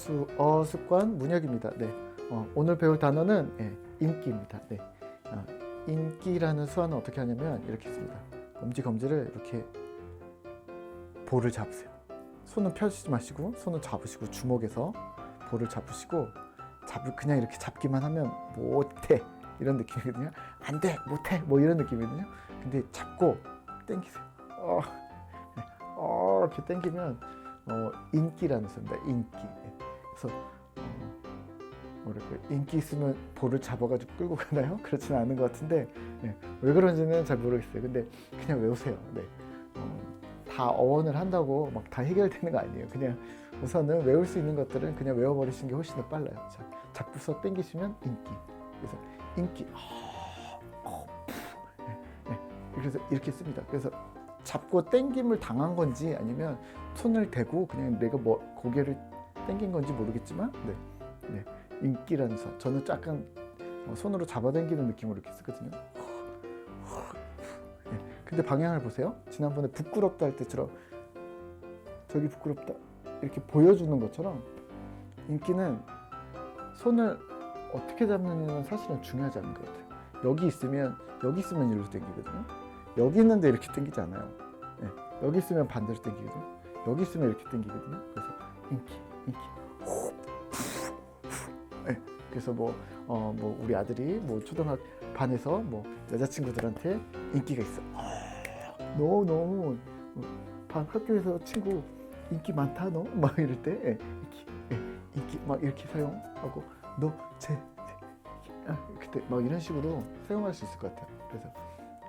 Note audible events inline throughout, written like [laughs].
수어 습관 문혁입니다. 네. 어, 오늘 배울 단어는 예, 인기입니다. 네. 어, 인기라는 수화는 어떻게 하냐면 이렇게 씁니다. 엄지 검지를 이렇게 볼을 잡으세요. 손은 펴시지 마시고 손은 잡으시고 주먹에서 볼을 잡으시고 잡을 그냥 이렇게 잡기만 하면 못해 이런 느낌이거든요. 안 돼, 못해 뭐 이런 느낌이거든요. 근데 잡고 당기세요. 어, 네. 어 이렇게 당기면 어, 인기라는 수입니다. 인기. 네. 그래서 어, 뭐랄까 인기 있으면 볼을 잡아가지고 끌고 가나요? [laughs] 그렇지는 않은 것 같은데 네. 왜 그런지는 잘 모르겠어요. 근데 그냥 외우세요. 네. 어, 다 어원을 한다고 막 다 해결되는 거 아니에요. 그냥 우선은 외울 수 있는 것들은 그냥 외워버리시는 게 훨씬 더 빨라요. 자, 잡고서 당기시면 인기. 그래서 인기. 어. 네, 네. 그래서 이렇게 씁니다. 그래서 잡고 당김을 당한 건지 아니면 손을 대고 그냥 내가 뭐 고개를 당긴 건지 모르겠지만 네, 네. 인기라는 사 저는 약간 어, 손으로 잡아당기는 느낌으로 이렇게 쓰거든요. 네. 근데 방향을 보세요. 지난번에 부끄럽다 할 때처럼 저기 부끄럽다 이렇게 보여주는 것처럼 인기는 손을 어떻게 잡느냐는 사실은 중요하지 않은 것 같아요. 여기 있으면 여기 있으면 이렇게 당기거든요. 여기 있는데 이렇게 당기지 않아요. 네. 여기 있으면 반대로 당기거든요. 여기 있으면 이렇게 당기거든요. 그래서 인기. 그래서 뭐, 어, 뭐 우리 아들이 뭐 초등학 반에서 뭐 여자친구들한테 인기가 있어. 너 너무 반 학교에서 친구 인기 많다 너 막 이럴 때 예, 인기 예, 인기 막 이렇게 사용하고 너제 아, 그때 막 이런 식으로 사용할 수 있을 것 같아요. 그래서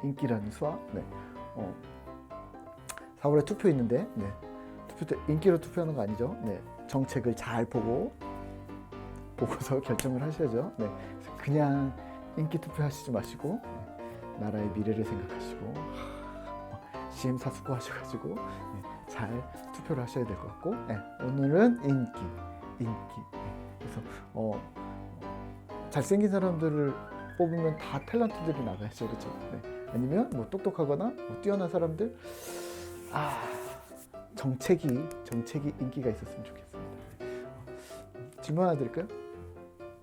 인기라는 수화 네. 어, 4월에 투표 있는데 네. 투표 때 인기로 투표하는 거 아니죠? 네. 정책을 잘 보고 보고서 [laughs] 결정을 하셔야죠. 네. 그냥 인기 투표하시지 마시고 네. 나라의 미래를 생각하시고 CM 사수고 하셔가지고 네. 잘 투표를 하셔야 될 것 같고 네. 오늘은 인기, 인기. 네. 그래서 어, 잘생긴 사람들을 뽑으면 다 탤런트들이 나가야죠, 그렇죠? 네. 아니면 뭐 똑똑하거나 뭐 뛰어난 사람들 아 정책이 정책이 인기가 있었으면. 어, 질문 하나 드릴까요?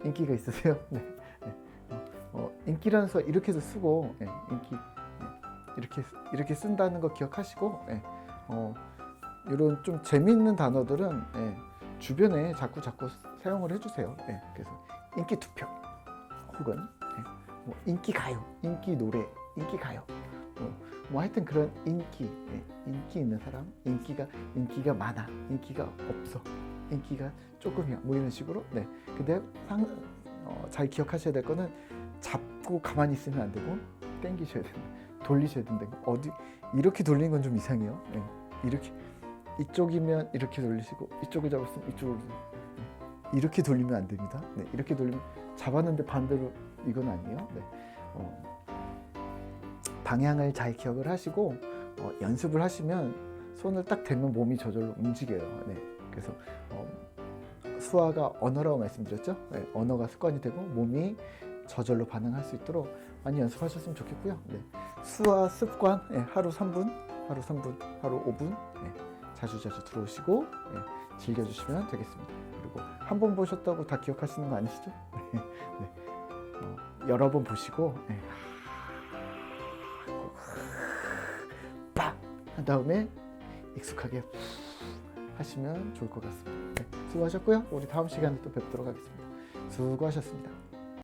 인기가 있으세요? [laughs] 네. 네. 어, 어, 인기라는 이렇게 해서 쓰고 네, 인기 네. 이렇게 이렇게 쓴다는 거 기억하시고 네. 어, 이런 좀 재미있는 단어들은 예, 주변에 자꾸 자꾸 사용을 해주세요. 예, 그래서 인기 투표 혹은 예, 뭐 인기 가요, 인기 노래, 인기 가요. 뭐, 뭐 하여튼 그런 인기, 예, 인기 있는 사람, 인기가 인기가 많아, 인기가 없어, 인기가 조금이야, 뭐 이런 식으로. 네. 근데 상, 어, 잘 기억하셔야 될 거는 잡고 가만히 있으면 안 되고 땡기셔야 된다, 돌리셔야 된다. 어디 이렇게 돌리는 건 좀 이상해요. 예, 이렇게 이쪽이면 이렇게 돌리시고 이쪽을 잡았으면 이쪽으로 네. 이렇게 돌리면 안 됩니다. 네, 이렇게 돌리면 잡았는데 반대로 이건 아니에요. 네. 어, 방향을 잘 기억을 하시고 어, 연습을 하시면 손을 딱 대면 몸이 저절로 움직여요. 네. 그래서 어, 수화가 언어라고 말씀드렸죠. 네, 언어가 습관이 되고 몸이 저절로 반응할 수 있도록 많이 연습하셨으면 좋겠고요. 네. 수화 습관 네, 하루 3분, 하루 3분, 하루 5분 네. 자주 자주 들어오시고 네, 즐겨주시면 되겠습니다. 그리고 한 번 보셨다고 다 기억하시는 거 아니시죠? [laughs] 네. 네. 어, 여러 번 보시고 네. 다음에 익숙하게 하시면 좋을 것 같습니다. 네, 수고하셨고요. 우리 다음 시간에 또 뵙도록 하겠습니다. 수고하셨습니다.